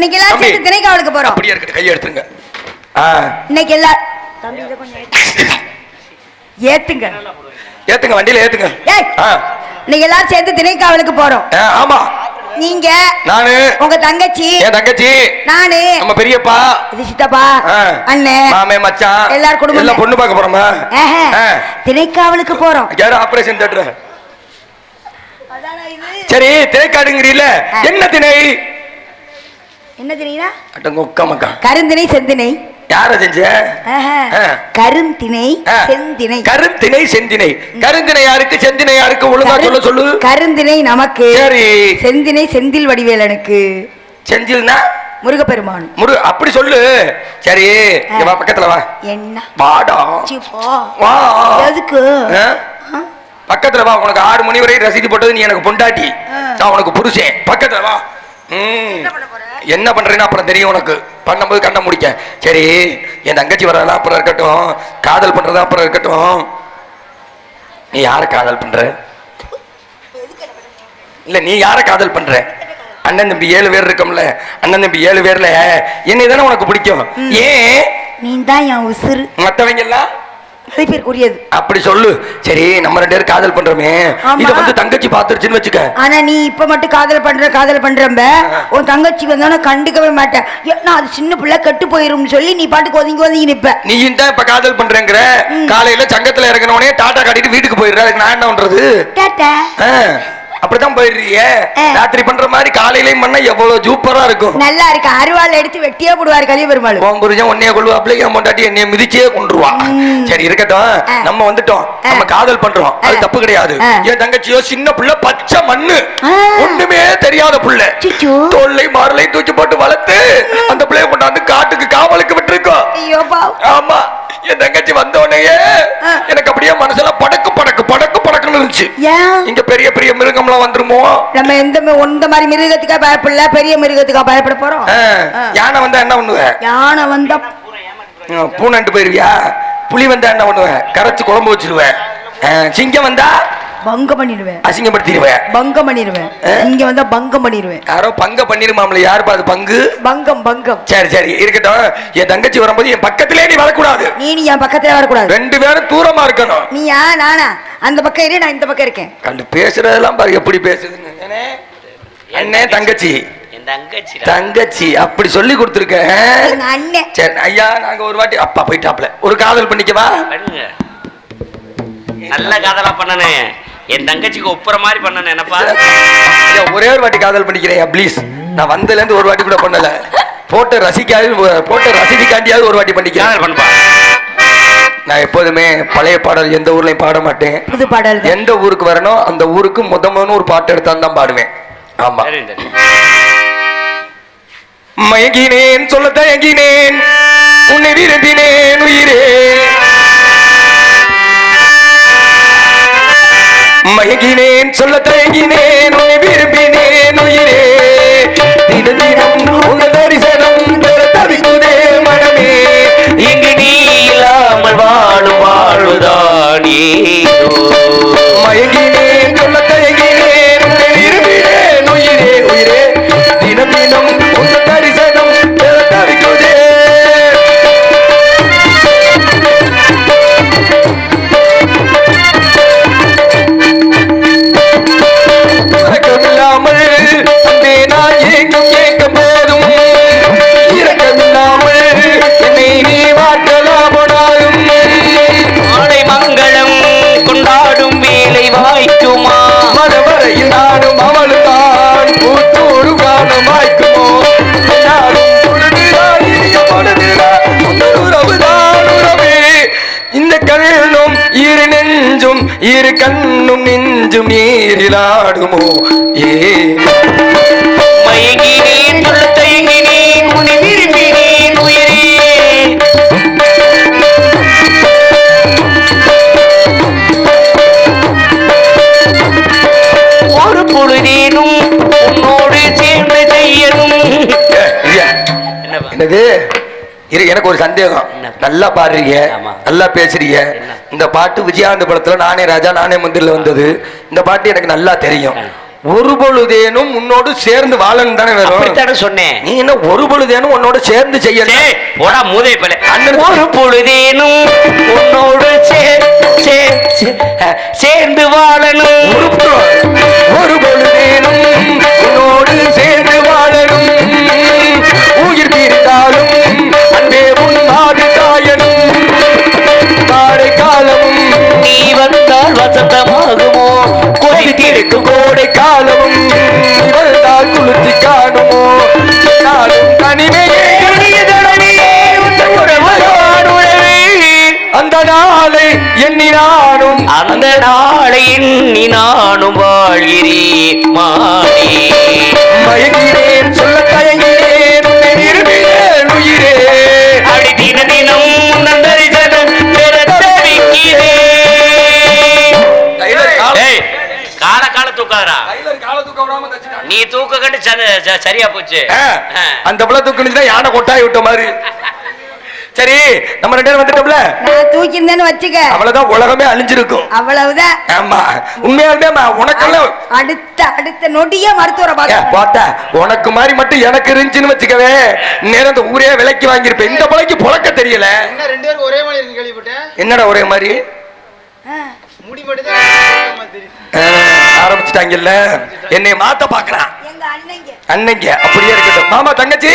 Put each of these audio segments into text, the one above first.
இன்னைக்கு எல்லாரும். சேர்ந்து திணைக்காவலுக்கு போறோம். அப்படியே இருக்கட்டும் கையை எடுத்துருங்க. ஆ. இன்னைக்கு எல்லா தம்பி இதை கொஞ்சம் ஏத்து. ஏத்துங்க. ஏத்துங்க வண்டியில ஏத்துங்க. இன்னைக்கு எல்லாரும் சேர்ந்து திணைக்காவலுக்கு போறோம். ஆமா. நீங்க நானு. உங்க தங்கச்சி. என் தங்கச்சி. நானு. நம்ம பெரியப்பா. இது சித்தப்பா ஆ, அண்ணன் மாமே மச்சான். எல்லாரும் குடும்பமே. எல்லாம் பொண்ணு பார்க்க போறோமா. திணைக்காவலுக்கு போறோம். யாரும் ஆபரேஷன் தேட்டர் சரி திரைக்காடுங்கிறீல ஆ. என்ன திணை? என்ன திணைனா? அட்டங்க உக்க மக்கா கருந்திணை செந்திணை. யார செஞ்ச. கருந்திணை. செந்திணை. கருந்திணை கருந்தினை யாருக்கு? செந்தினை யாருக்கு? ஒழுங்கா சொல்ல சொல்லு. கருந்திணை நமக்கு. சரி. செந்தினை செந்தில் வடிவேலனுக்கு. செஞ்சில்னா முருகப்பெருமான். முரு அப்படி சொல்லு. சரி. வா பக்கத்துல வா. என்ன? வாடா. வா. எதுக்கு? பக்கத்துல வா. உனக்கு ஆறு மணி வரை ரசீது போட்டது நீ எனக்கு பொண்டாட்டி. நான் உனக்கு புருஷன். பக்கத்துல வா. ம். என்ன பண்றேன்னு அப்புறம் தெரியும் உனக்கு. பண்ணும்போது கண்ண முடிக்க. சரி என் தங்கச்சி வரலாம் அப்புறம் இருக்கட்டும். காதல் பண்றதா அப்புறம் இருக்கட்டும். நீ யார காதல் பண்ற? இல்ல நீ யார காதல் பண்ற? அண்ணன் தம்பி ஏழு பேர் இருக்கோம்ல. அண்ணன் தம்பி ஏழு பேர்ல. என்னை தானே உனக்கு பிடிக்கும். ஏன்? நீ தான் என் உசுறு. மத்தவங்க எல்லாம்? மதிப்பிற்குரியது அப்படி சொல்லு. சரி நம்ம ரெண்டு பேரும் காதல் பண்றோமே. இத வந்து தங்கச்சி பாத்துருச்சுன்னு வச்சுக்க. ஆனா நீ இப்ப மட்டும் காதல் பண்ற காதல் பண்றம்ப உன் தங்கச்சி வந்தானே கண்டுக்கவே மாட்டேன். ஏன்னா அது சின்ன பிள்ளை கெட்டு போயிரும்னு சொல்லி நீ பாட்டுக்கு ஒதுங்கி ஒதுங்கி நிப்ப. நீயும் தான் இப்ப காதல் பண்றேங்கிற. காலையில சங்கத்துல இறங்கினவனே டாடா காட்டிட்டு வீட்டுக்கு போயிடுற. அதுக்கு நான் என்ன பண்றது? டாட்டா. ஆ, அப்படிதான் போயிடுறிய. ராத்திரி பண்ற மாதிரி காலையிலயும் பண்ணா எவ்வளவு சூப்பரா இருக்கும். நல்லா இருக்கு அருவாள் எடுத்து வெட்டியே போடுவார் கலிய பெருமாள் உன் புரிஞ்சன் உன்னைய கொள்வாப்ல என் பொண்டாட்டி என்னைய மிதிச்சே கொண்டுருவா சரி இருக்கட்டும். நம்ம வந்துட்டோம். நம்ம காதல் பண்றோம். அது. தப்பு கிடையாது. என் தங்கச்சியோ சின்ன புள்ள பச்சை மண்ணு. ஒண்ணுமே தெரியாத புள்ள. தோல்லை மாரலை தூக்கி போட்டு வளர்த்து அந்த பிள்ளைய கொண்டாந்து காட்டுக்கு காவலுக்கு விட்டுருக்கோம். ஆமா. என் தங்கச்சி வந்த உடனேயே ஆ. எனக்கு அப்படியே மனசுல படக்கு படக்கு படக்கு படக்குன்னு இருந்துச்சு. இங்க பெரிய பெரிய மிருகம்லாம் வந்துருமோ? நம்ம எந்த இந்த மாதிரி மிருகத்துக்கா பயப்படல பெரிய மிருகத்துக்கா பயப்பட போறோம். யானை வந்தா என்ன பண்ணுவ? யானை வந்தா பூனைன்ட்டு போயிருவியா? புலி வந்தா என்ன பண்ணுவேன் கரைச்சு குழம்பு வச்சிருவேன் சிங்கம் வந்தா பங்கம் பண்ணிடுவேன். அசிங்கப்படுத்திடுவேன் பங்கம் பண்ணிடுவேன்? இங்க வந்தா பங்கம் பண்ணிடுவேன். யாரோ பங்க பண்ணிருமாம்ல யாருப்பா அது பங்கு? பங்கம் பங்கம். சரி சரி இருக்கட்டும். என் தங்கச்சி வரும்போது என் பக்கத்திலே நீ வரக்கூடாது. நீ நீ என் பக்கத்துல வரக்கூடாது. ரெண்டு பேரும் தூரமா இருக்கணும். நீயா நானா? அந்த பக்கம் இரு நான் இந்த பக்கம் இருக்கேன். கண்டு பேசுறதெல்லாம் பாரு எப்படி பேசுதுன்னு. அண்ணே, தங்கச்சி. தங்கச்சி. தங்கச்சி. அப்படி சொல்லி கொடுத்துருக்கேன் சரி ஐயா நாங்க ஒரு வாட்டி அப்பா போயிட்டாப்ல ஒரு காதல் பண்ணிக்கவா? பண்ணுங்க. நல்ல காதலா பண்ணனே. என் தங்கச்சிக்கு ஒப்புற மாதிரி பண்ணனே என்னப்பா? ஐயா, ஒரே ஒரு வாட்டி காதல் பண்ணிக்கிறேன் ப்ளீஸ் நான் வந்ததுல இருந்து ஒரு வாட்டி கூட பண்ணல. போட்ட ரசிக்காது போட்ட ரசிதிக்காண்டியாவது ஒரு வாட்டி பண்ணிக்கிறேன். காதல் பண்ணுப்பா. நான் எப்போதுமே பழைய பாடல் எந்த ஊர்லயும் பாட மாட்டேன். புது பாடல். எந்த ஊருக்கு வரணும் அந்த ஊருக்கு முத முதன்னு ஒரு பாட்டு எடுத்தாந்து தான் பாடுவேன். ஆமா. மயங்கினேன் சொல்ல தயங்கினேன் உன்னை விரும்பினேன் உயிரே. மயங்கினேன் சொல்ல தயங்கினேன் விரும்பினேன் உயிரே. தின தினம் கண்ணும் நீரிலாடுமோ? ஏ மயங்கினேன் சொல்ல தயங்கினேன் உன்னை விரும்பினேன் உயிரே. ஒரு பொழுதேனும் உன்னோடு சேர்ந்து செய்யணும்? என்னது? இரு எனக்கு ஒரு சந்தேகம்? நல்லா பாடுறீங்க. ஆமா. நல்லா பேசுறீங்க? இந்த பாட்டு விஜயானந்த படத்துல நானே ராஜா நானே மந்திரில வந்தது. இந்த பாட்டு எனக்கு நல்லா தெரியும். ஒரு பொழுதேனும் உன்னோடு சேர்ந்து வாழணும் தானே வேணும்? சொன்னேன். நீ என்ன ஒரு பொழுதேனும் உன்னோட சேர்ந்து செய்யல? டேய், போடா மூதை பல ஒரு பொழுதேனும் உன்னோடு சேர்ந்து வாழணும். ஒரு பொழுதேனும் உன்னோடு சேர்ந்து நாளும் அந்த நாளை எண்ணி நானும் அந்த நாளை எண்ணி நானும் வாழ்கிறேன் மானே மயங்கினேன் சொல்ல தயங்கினேன் நீ தூக்க கண்டு சரியா போச்சு. அந்த பிள்ளை தூக்குனுச்சுன்னா யானை கொட்டாய் விட்ட மாதிரி. சரி நம்ம ரெண்டு பேரும் வந்துட்டோம்ல? நான் தூக்கியிருந்தேன்னு வச்சுக்க. அவ்வளவுதான் உலகமே அழிஞ்சிருக்கும். அவ்வளவுதான். ஆமா உண்மையாலுமே உனக்கெல்லாம் அடுத்த அடுத்த நொடியே மருத்துவரை பார்க்க பார்த்தா உனக்கு மாதிரி மட்டும் எனக்கு இருந்துச்சுன்னு வச்சுக்கவே நேரம் இந்த ஊரே விலைக்கு வாங்கியிருப்பேன். இந்த பிள்ளைக்கு புழக்க தெரியல. ரெண்டு பேரும் ஒரே மாதிரி கேள்விப்பட்டேன்? என்னடா ஒரே மாதிரி? முடி மட்டும் தான் தெரியும் ஆரம்பிச்சிட்டாங்கல்ல. என்னை மாத்த பாக்குறான். எங்க அண்ணங்க. அன்னைக்கு அப்படியே இருக்கட்டும். மாமா தங்கச்சி.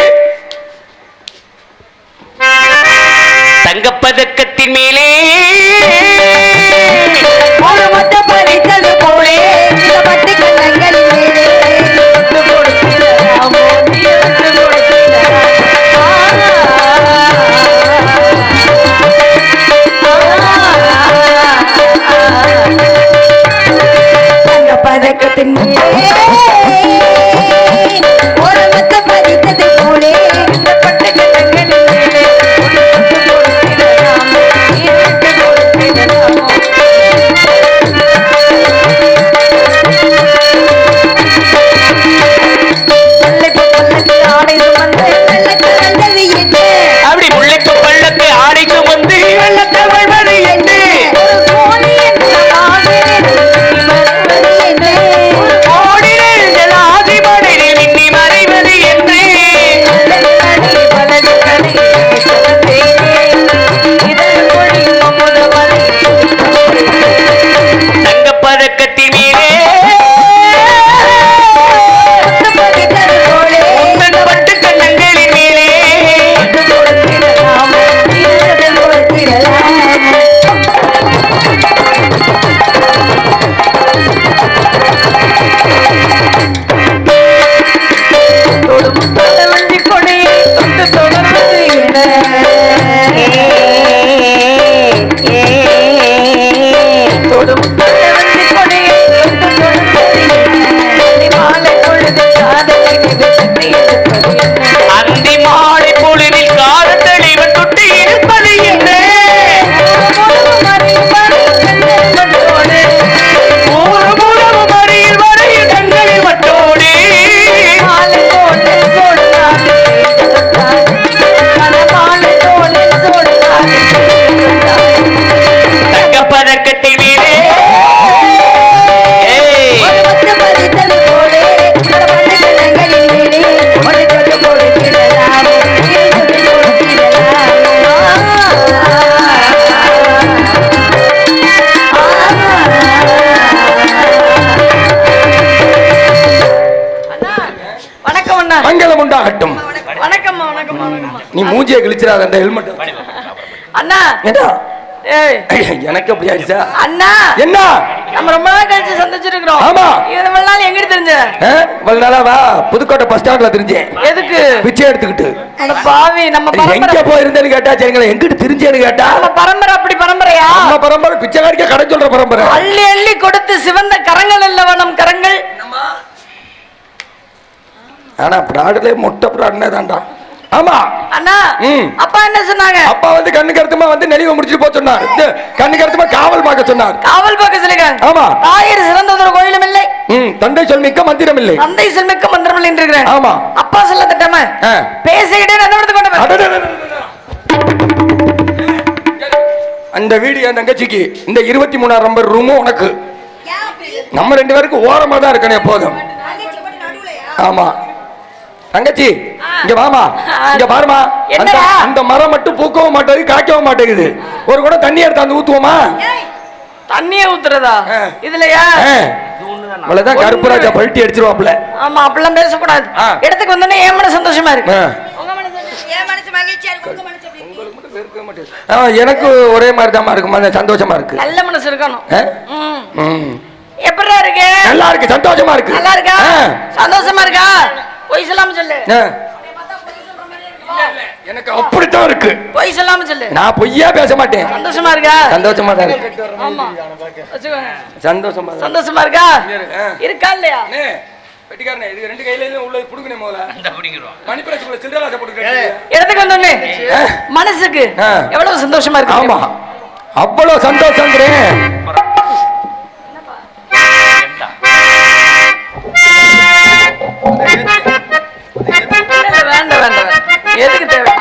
தங்கப்பதக்கத்தின் மேலே. போலே. இந்த பட்டு Aê! மூஞ்சியை கிழிச்சிடாத அந்த ஹெல்மெட் அண்ணா. ஏண்டா? எனக்கு அப்படி ஆயிடுச்சா? அண்ணா. என்ன? நம்ம ரொம்ப நாள் கழிச்சு சந்திச்சிருக்கிறோம். ஆமா. இது ரொம்ப நாள்? எங்கிட்டு தெரிஞ்ச? இவ்வளவு நாளா வா. புதுக்கோட்டை பஸ் ஸ்டாண்ட்ல தெரிஞ்சேன். எதுக்கு? பிச்சை எடுத்துக்கிட்டு. பாவி நம்ம எங்க போயிருந்தேன்னு கேட்டா சரிங்களா எங்கிட்டு தெரிஞ்சேன்னு கேட்டா? நம்ம பரம்பரை அப்படி பரம்பரையா? நம்ம பரம்பரை பிச்சைக்காரிக்க கடை சொல்ற பரம்பரை. அள்ளி அள்ளி கொடுத்து சிவந்த கரங்கள் அல்லவா நம் கரங்கள்? ஆனா பிராடுல மொட்டை பிராடுனே தான்டா. ஆமா. அண்ணா ம். அப்பா என்ன சொன்னாங்க? அப்பா வந்து கண்ணு கருத்துமா வந்து நெளிவை முடிச்சுட்டு போக சொன்னார். கண்ணு கருத்துமா காவல் பார்க்க சொன்னார். காவல் பார்க்க சொல்லிக்கிறாங்க. ஆமா. தாயர் சிறந்ததொரு கோயிலும் இல்லை. ம் தந்தை சொல் மிக்க மந்திரம் இல்லை. தந்தை செல்மிக்க மந்திரம் என்று இருக்கிறேன் ஆமா. அப்பா சொல்ல திட்டமா? ஆ. பேசிக்கிட்டே நடந்து கொண்டு. அந்த வீடு என் தங்கச்சிக்கு இந்த இருபத்தி மூணாம் நம்பர் ரூமும் உனக்கு. நம்ம ரெண்டு பேருக்கு ஓரமா தான் இருக்கணும் எப்போதும். ஆமா. தங்கச்சி இங்க வாமா. இங்க பாருமா. அந்த என்னடா? அந்த மரம் மட்டும் பூக்கவும் மாட்டேங்குது காய்க்கவும் மாட்டேங்குது. ஒரு கூட தண்ணி எடுத்து அந்த ஊத்துவோமா? தண்ணியே ஊத்துறதா? ஆ. இதுலயா? ஆ. இவ்வளவுதான் கருப்புராஜா பல்ட்டி அடிச்சிருவாப்ல ஆமா அப்படிலாம் பேசக்கூடாது. ஆ. இடத்துக்கு வந்தோடனே ஏன் மன சந்தோஷமா இருக்கு. எனக்கு ஒரே மாதிரி தான் இருக்கு சந்தோஷமா இருக்கு. நல்ல மனசு இருக்கணும். ஆ? ம். ம். எப்படிடா இருக்கு? நல்லா இருக்கு சந்தோஷமா இருக்கு. நல்லா இருக்கா. சந்தோஷமா இருக்கா? பொய் சொல்லாம சொல்லு. எனக்கு அப்படித்தான் இருக்கு. பொய் சொல்லாம சொல்லு. நான் பொய்யா பேச மாட்டேன். சந்தோஷமா இருக்கா? சந்தோஷமா தான் இருக்கு. சந்தோஷமா சந்தோஷமா இருக்கா? இருக்கு. இல்லையா? வெட்டிக்காரனே இது ரெண்டு கையில உள்ளது புடுங்கனே முதல்ல இந்த பிடிக்கிறோம் மணிப்பிரசுக்குள்ள சில்லறை ஆசை போட்டுக்கிறேன். மனசுக்கு. எவ்வளவு சந்தோஷமா இருக்கு? ஆமா. அவ்வளவு சந்தோஷங்கிறேன் வேண்டாம் வேண்டாம். எதுக்கு தேவை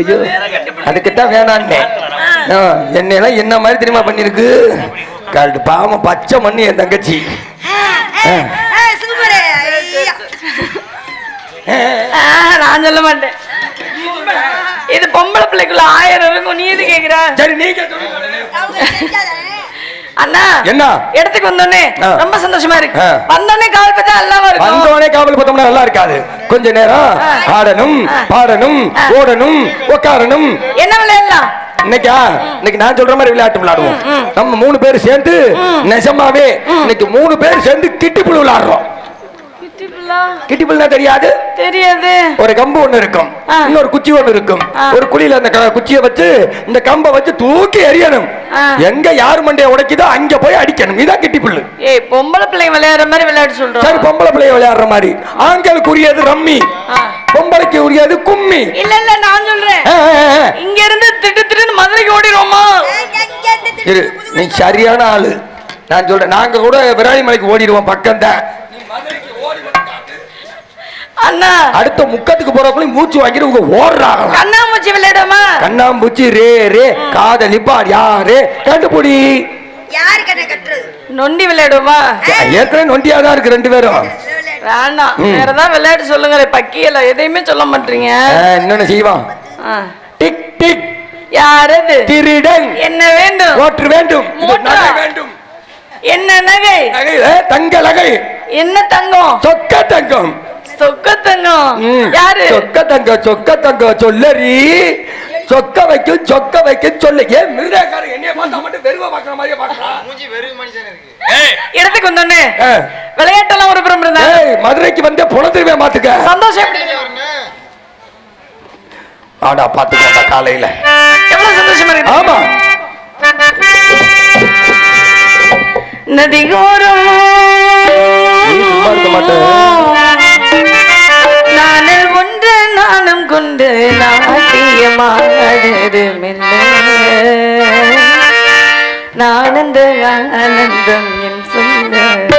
ஐயோ அதுக்குத்தான் வேணான்னு. என்னெல்லாம் என்ன மாதிரி தெரியுமா பண்ணிருக்கு? கரெக்ட் பாவம் பச்சை மண்ணு என் தங்கச்சி. நான் சொல்ல மாட்டேன். இது பொம்பளை பிள்ளைக்குள்ள ஆயிரம் இருக்கும். நீ எது கேக்குற? சரி சொல்லுங்க. அண்ணா என்ன? இடத்துக்கு வந்தோடனே. ரொம்ப சந்தோஷமா இருக்கு. வந்தோடனே கால் பார்த்தா எல்லாமே இருக்கும் வந்தோடனே காவல் பார்த்தோம்னா நல்லா இருக்காது கொஞ்ச நேரம். ஆடணும். பாடணும். ஓடணும் உட்காரணும் என்ன விளையாடலாம் இன்னைக்கா இன்னைக்கு நான் சொல்ற மாதிரி விளையாட்டு விளையாடுவோம் நம்ம மூணு பேர் சேர்ந்து நெசமாவே இன்னைக்கு மூணு பேர் சேர்ந்து கிட்டிப்புள் விளையாடுறோம் கிட்டிப்புள்னா தெரியாது. தெரியாது. ஒரு கம்பு ஒண்ணு இருக்கும். ஆ. இன்னொரு குச்சி ஒண்ணு இருக்கும். ஆ. ஒரு குழியில அந்த க- குச்சியை வச்சு இந்த கம்பை வச்சு தூக்கி எறியணும். எங்க யார் மண்டைய உடைக்குதோ அங்க போய் அடிக்கணும். இதான் கிட்டிப்புள்ளு ஏய் பொம்பளை பிள்ளைங்க விளையாடுற மாதிரி விளையாட்டு சரி சொல்றோம் பொம்பளை பிள்ளைய விளையாடுற மாதிரி. ஆண்களுக்கு உரியது ரம்மி. பொம்பளைக்கு உரியது கும்மி. இல்ல இல்ல நான் சொல்றேன். இங்க இருந்து திட்டு திட்டுன்னு மதுரைக்கு ஓடிடுவோமா? இரு நீ சரியான ஆளு. நான் சொல்றேன். நாங்க கூட விராலி மலைக்கு ஓடிடுவோம் பக்கம் தான் அண்ணா. அடுத்த முக்கத்துக்கு போறப்பல மூச்சு வாங்கிட்டு உங்க ஓடுறாங்களா கண்ணாமூச்சி விளையாடுமா? கண்ணாம்பூச்சி ரே ரே காதலிப்பார் யாரு? கண்டுபிடி. யாரு கண்ணை கட்டுறது? நொண்டி விளையாடுவோமா ஏற்கனவே நொண்டியா தான் இருக்கு ரெண்டு பேரும். வேண்டாம். வேற ஏதாவது விளையாட்டு சொல்லுங்களேன் பக்கியல. எதையுமே சொல்ல மாட்டீங்க. இன்னொன்னு செய்வான். Tick tick. யாரது திருடன். என்ன வேண்டும்? ஓற்று வேண்டும். நகை வேண்டும். என்ன நகை? நகை தங்க நகை. என்ன தங்கம்? சொக்க தங்கம். சொக்க தங்கம். யாரு? சொக்க தங்கம் சொக்க தங்கம் சொல்லரி சொக்க வைக்கும் சொக்க வைக்கும் சொல்லு. ஏன் மிருதக்காரன் என்னைய பார்த்தா மட்டும் வெறுவ பாக்குற மாதிரியே பாக்குறான் மூஞ்சி வெறும் மனுஷன் இருக்கு. இடத்துக்கு வந்தோடனே விளையாட்டெல்லாம் ஒரு புறம் இருந்தா? ஏய் மதுரைக்கு வந்து புலந்துருவே மாத்துக்க சந்தோஷம் ஆடா பாத்துக்கோடா காலையில. எவ்வளவு சந்தோஷமா இருக்கு? ஆமா. நதிகோரம். நீ சும்மா இருக்க மாட்ட. நானல் ஒன்று நானும் கொண்டு நாட்டியமானது மெல்ல நானந்த ஆனந்தம் என் சொல்ல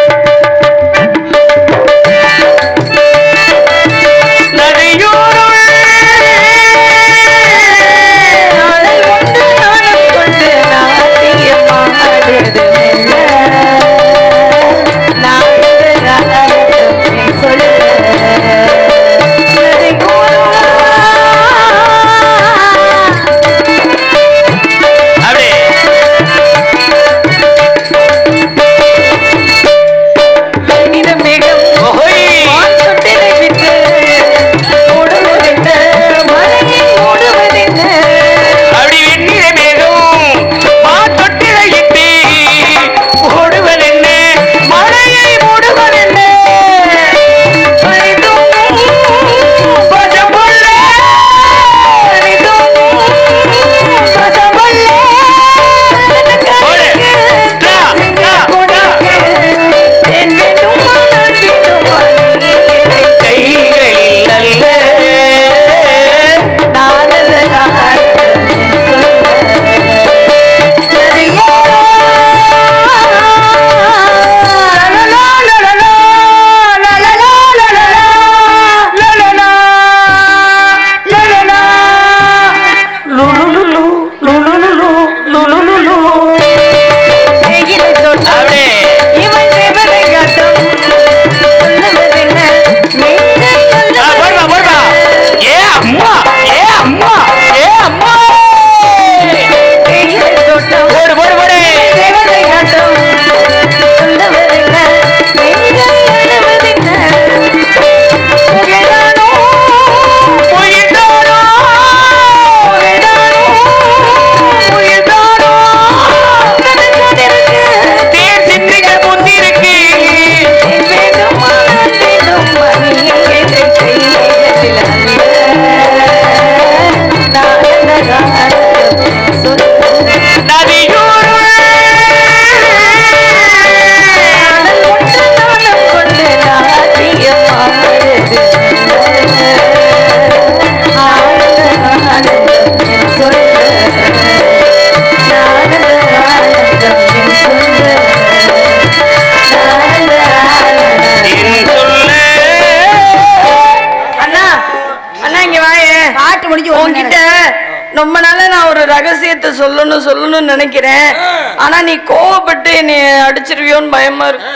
ரொம்ப நாளா நான் ஒரு ரகசியத்தை சொல்லணும் சொல்லணும்னு நினைக்கிறேன். ஆனா நீ கோவப்பட்டு என்னை அடிச்சிருவியோன்னு பயமா இருக்கு.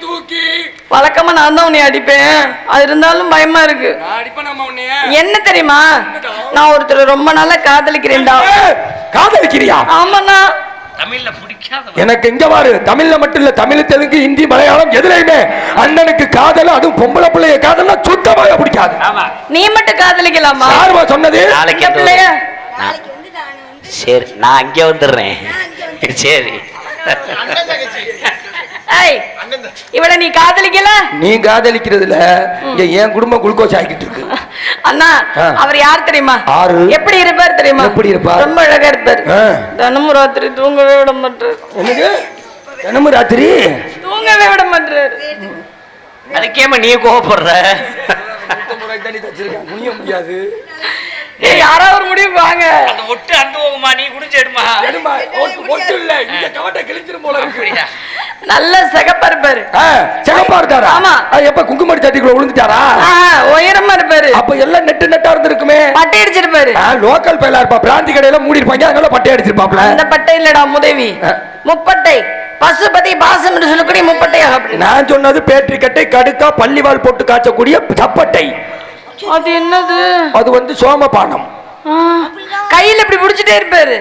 தூக்கி. வழக்கமா நான் தான் உன்னை அடிப்பேன். அது இருந்தாலும் பயமா இருக்கு. என்ன தெரியுமா? நான் ஒருத்தர் ரொம்ப நாளா காதலிக்கிறேன்டா. காதலிக்கிறியா? ஆமாண்ணா. தமிழ்ல எனக்கு இங்க பாரு தமிழ்ல மட்டும் இல்ல தமிழ் தெலுங்கு ஹிந்தி மலையாளம் எதுலையுமே அண்ணனுக்கு காதல் அதுவும் பொம்பளை பிள்ளைய காதல்னா சுத்தமாக பிடிக்காது. ஆமா. நீ மட்டும் காதலிக்கலாமா? யாருமா சொன்னது? நாளைக்கு பிள்ளைய சரி நான் அங்கே வந்துடுறேன். சரி. இவளை நீ காதலிக்கல? நீ காதலிக்கிறதுல இங்க என் குடும்பம் குளுக்கோஸ் ஆகிட்டு இருக்கு. அண்ணா. அவர் யார் தெரியுமா ஆறு எப்படி இருப்பார் தெரியுமா எப்படி இருப்பார்? ரொம்ப அழகா இருப்பார். தினமும் ராத்திரி தூங்கவே விட மாட்டாரு என்னது தினமும் ராத்திரி தூங்கவே விட மாட்டாரு அதுக்கேமா நீ கோவப்படுற முடிய முடியாது யாராவது ஒரு முடிவு வாங்க. அந்த ஒட்டு அந்த போகுமா? நீ குடிச்சு எடுமா? எடுமா, ஒட்டு- ஒட்டு இல்ல. இங்க கவட்டை கிழிச்சிரும் போல இருக்கு. நல்ல சிகப்பா இருப்பாரு சிகப்பா இருக்காரா? ஆமா. எப்ப குங்குமடி சட்டிக்குள்ள விழுந்துட்டாரா ஆ, உயரமா இருப்பாரு. அப்ப எல்லாம் நெட்டு நெட்டா இருந்திருக்குமே. பட்டை அடிச்சிருப்பாரு. லோக்கல் பயிலா இருப்பா. பிராந்தி கடையில மூடி இருப்பாங்க. அதனால பட்டை அடிச்சிருப்பாப்ல. அந்த பட்டை இல்லடா முதவி. முப்பட்டை. பசுபதி பாசம் என்று சொல்லக்கூடிய அப்படி நான் சொன்னது பேட்டரிக்கட்டை கடுக்கா பள்ளிவால் போட்டு காய்ச்சக்கூடிய சப்பட்டை. அது என்னது? அது வந்து சோமபானம். கையில இப்படி புடிச்சிட்டே இருப்பாரு.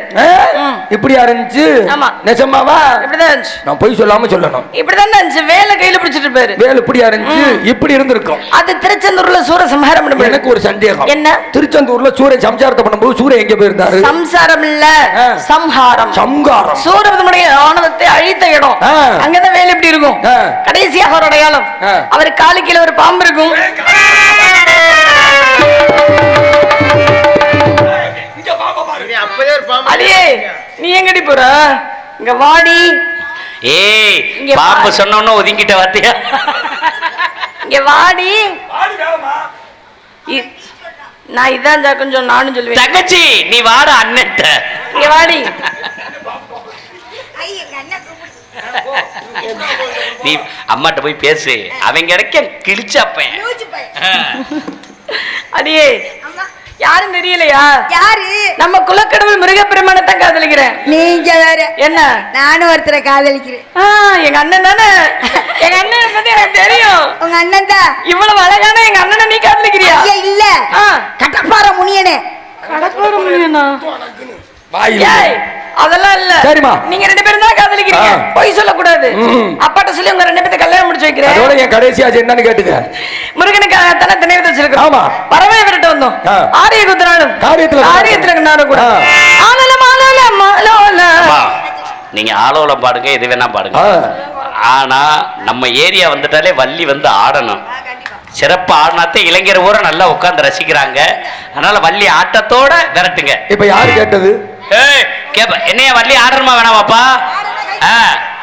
இப்படியா இருந்துச்சு? ஆமா. நிஜமாவா? இப்படிதான் இருந்துச்சு. நான் பொய் சொல்லாம சொல்லணும். இப்படிதான் இருந்துச்சு. வேலை கையில பிடிச்சிட்டு இருப்பாரு. வேல் இப்படியா இருந்துச்சு? இப்படி இருந்திருக்கும். அது திருச்செந்தூர்ல சூரசம்ஹாரம் பண்ணுவாரு. எனக்கு ஒரு சந்தேகம். என்ன? திருச்செந்தூர்ல சூரியன் சம்சாரத்தை பண்ணும்போது சூரியன் எங்க போயிருந்தாரு? சம்சாரம் இல்ல. சம்ஹாரம். சம்காரம் சூரபதமுடைய ஆனந்தத்தை அழித்த இடம். அங்கதான் வேலை எப்படி இருக்கும். கடைசியாக ஒரு அடையாளம். அவர் காலு கீழ ஒரு பாம்பு இருக்கும். அடியே நீ எங்கடி போற? இங்க வாடி. ஏய் பாரு. சொன்னோன்னு ஒதுங்கிட்ட வாத்தியா? இங்க வாடி. இ- நான் இதான் கொஞ்சம் நானும் சொல்லுவேன். தங்கச்சி நீ வாட அண்ணன்ட்ட. இங்க வாடி. நீ அம்மாட்ட போய் பேசு. அவங்க கிடைக்க கிழிச்சாப்பேன். அடியே யாரும் தெரியலையா? யாரு? நம்ம குலக்கடவுள் முருகப்பெருமானை தான் காதலிக்கிறேன். நீங்க வேற. என்ன? நானும் ஒருத்தரை காதலிக்கிறேன். ஆ, எங்க அண்ணன் தானே? எங்க அண்ணன் பத்தி எனக்கு தெரியும். உங்க அண்ணன் தான். இவ்வளவு அழகான எங்க அண்ணனை நீ காதலிக்கிறியா? இல்ல. ஆ. கட்டப்பாற முனியனே. கடப்பார முடியும்னா வாயில். ஏய் அதெல்லாம் இல்ல. சரிம்மா. நீங்க ரெண்டு பேரும் தான் காதலிக்கிறீங்க. பொய் சொல்லக்கூடாது. ம். அப்பாட்ட சொல்லி உங்க ரெண்டு பேர்த்த கல்யாணம் முடிச்சு வைக்கிறேன். அதோட என் கடைசி ஆச்சு என்னன்னு கேட்டுக்க. முருகனுக்கு தானே திணை வச்சிருக்கோம் ஆமா. பறவை விரட்ட வந்தோம். ஆரிய குதிராலும் காரியத்துல காரியத்துல நானும் கூட. ஆ. ஆனல மாலல மாலோல. அம்மா, நீங்க ஆலோலம் பாடுங்க எது வேணா பாடுங்க. ஆனா நம்ம ஏரியா வந்துட்டாலே வள்ளி வந்து ஆடணும். சிறப்பு ஆடினாத்தே இளைஞர் ஊரை நல்லா உட்கார்ந்து ரசிக்கிறாங்க. அதனால வள்ளி ஆட்டத்தோட விரட்டுங்க. இப்ப யாரு கேட்டது? ஏய் கேப்ப என்னைய வள்ளி ஆடணுமா வேணாமாப்பா? ஆ,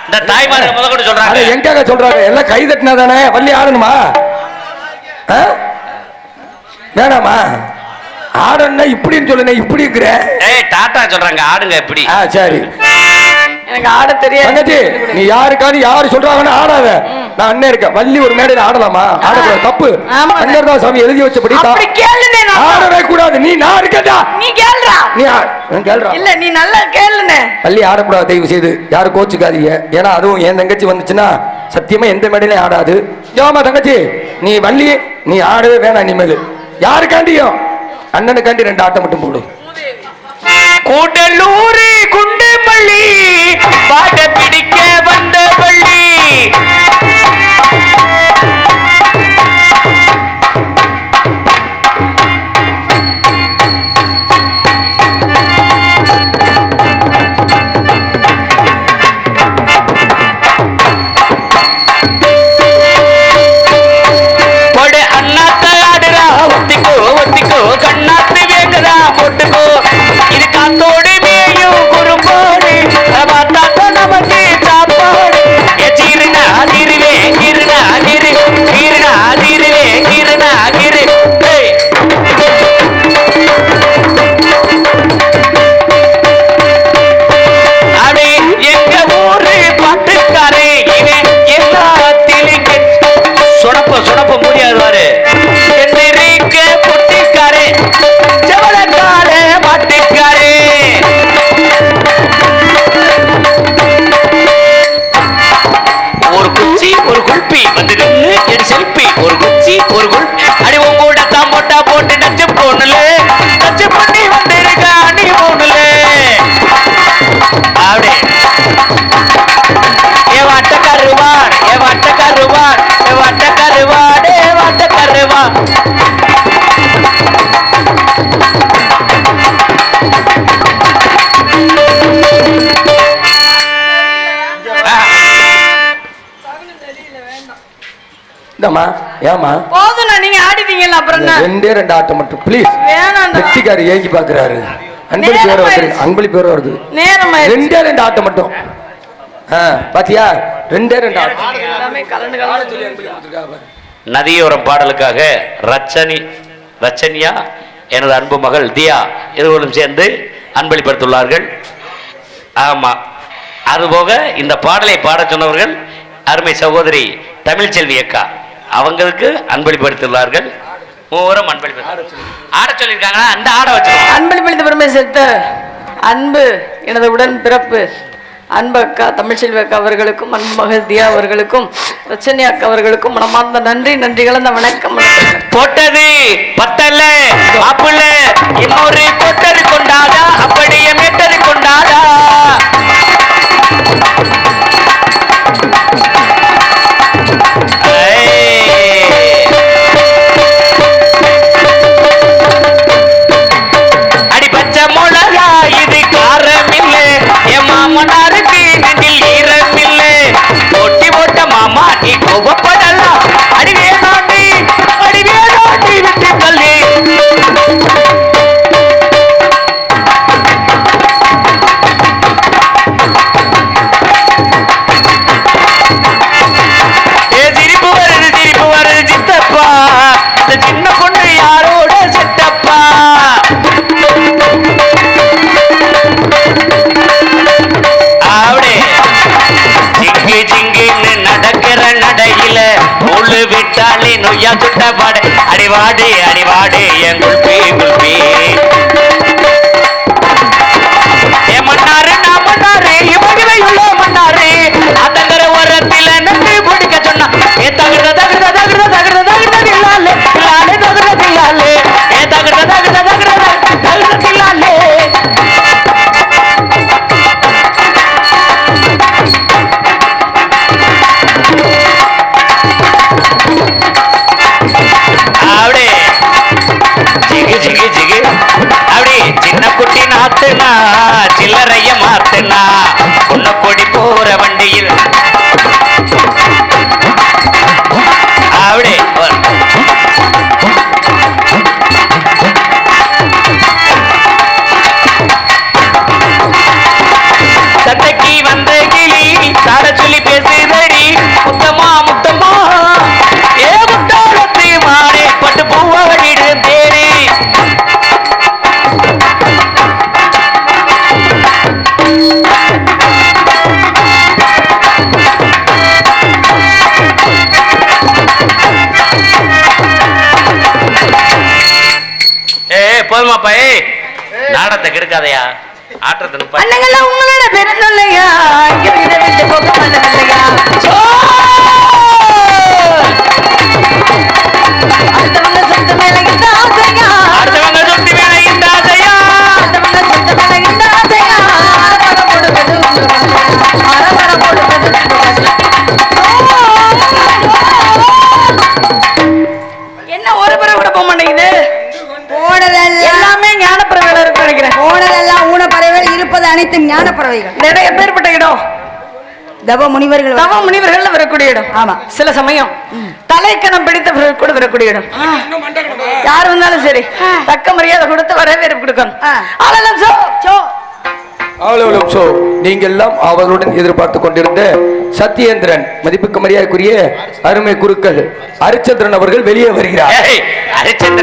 இந்த தாய்மார்கள் முத கொண்டு சொல்றாங்க. எங்காக சொல்றாங்க? எல்லாம் கை தட்டினா தானே வள்ளி ஆடணுமா? வேணாமா? ஆடணும்னா இப்படின்னு சொல்லுனே இப்படி இருக்கிற? ஏய் டாட்டா சொல்றாங்க ஆடுங்க இப்படி. ஆ சரி. எனக்கு ஆட தெரியாது. நீ யாருக்காவது யாரு சொல்றாங்கன்னு ஆடாத. நான் அண்ணன் இருக்கேன். வள்ளி ஒரு மேடையில ஆடலாமா? ஆடக்கூடாது. தப்பு. சங்கர்தாஸ் சாமி எழுதி வச்சபடி தா- அப்படி கேளுனே நான். ஆடவே கூடாது. நீ நான் இருக்கட்டா நீ கேளுடா. நீ கேள்றா இல்ல நீ நல்லா கேளுனே. பள்ளி ஆடக்கூடாது தயவு செய்து. யாரும் கோச்சுக்காதீங்க. ஏன்னா அதுவும் என் தங்கச்சி வந்துச்சுன்னா சத்தியமா எந்த மேடையிலையும் ஆடாது. ஏமா தங்கச்சி நீ வள்ளி நீ ஆடவே வேணாம் இனிமேல். யாருக்காண்டியும்? அண்ணனுக்காண்டி ரெண்டு ஆட்டம் மட்டும் போடு. கூடலூர் பள்ளி. பாட பிடிக்க வந்த பள்ளி. ஏமா போதும்ண்ணா நீங்க ஆடிட்டீங்கல்ல அப்புறம் என்ன? ரெண்டே ரெண்டு ஆட்டம் மட்டும் ப்ளீஸ் வேணாம்டா. வெற்றிக்காரி ஏங்கி பாக்குறாரு. அன்பளி பேர் வருது. அன்பளி பேர் வருது. நேரம் ரெண்டே ரெண்டு ஆட்டம் மட்டும். ஆ, பாத்தியா? ரெண்டே ரெண்டு ஆட்டம். எல்லாமே கலந்து கலந்து நதியோரம் பாடலுக்காக ரச்சனி ரச்சனியா எனது அன்பு மகள் தியா இருவரும் சேர்ந்து அன்பளிப்படுத்தியுள்ளார்கள் ஆமா அதுபோக இந்த பாடலை பாடச் சொன்னவர்கள் அருமை சகோதரி தமிழ்ச்செல்வி அக்கா. அவங்களுக்கு அன்பளிப்படுத்தியுள்ளார்கள் மூவரும் அன்பளிப்பு ஆட சொல்லியிருக்காங்களா? அந்த ஆட வச்சிருக்கோம். அன்பளிப்பளித்த பெருமை செத்த அன்பு எனது உடன் பிறப்பு. அன்பு அக்கா தமிழ்ச்செல்வி அக்கா அவர்களுக்கும் அன்பு மகள் தியா அவர்களுக்கும் ரச்சனி அக்கா அவர்களுக்கும் மனமார்ந்த நன்றி நன்றி கலந்த வணக்கம். போட்டது பத்தல்ல மாப்பிள்ள இன்னொரு கொட்டது கொண்டாதா? அப்படியே மேட்டது கொண்டாதா? ஜிகு ஜிகு ஜிகு. அப்படி சின்ன குட்டி நாத்துனா சில்லறைய ஆட்டத்தை கெடுக்காதயா ஆட்டத்தை நிப்பாட்டு. உங்களோட பிறந்தல்லையா தவ முனிவர்கள் தவ முனிவர்கள் வரக்கூடிய இடம். ஆமா. சில சமயம் தலைக்கணம் பிடித்தவர்கள் கூட வரக்கூடிய இடம். யார் வந்தாலும் சரி. தக்க மரியாதை கொடுத்து வரவேற்பு கொடுக்கணும். ஆ. ஆளலாம் சோ. சோ. அவ்வளவு சோ. நீங்கள் எல்லாம் அவர்களுடன் எதிர்பார்த்து கொண்டிருந்த சத்யேந்திரன் மதிப்புக்கு மரியாதைக்குரிய அருமை குருக்கள் ஹரிச்சந்திரன் அவர்கள் வெளியே வருகிறார்.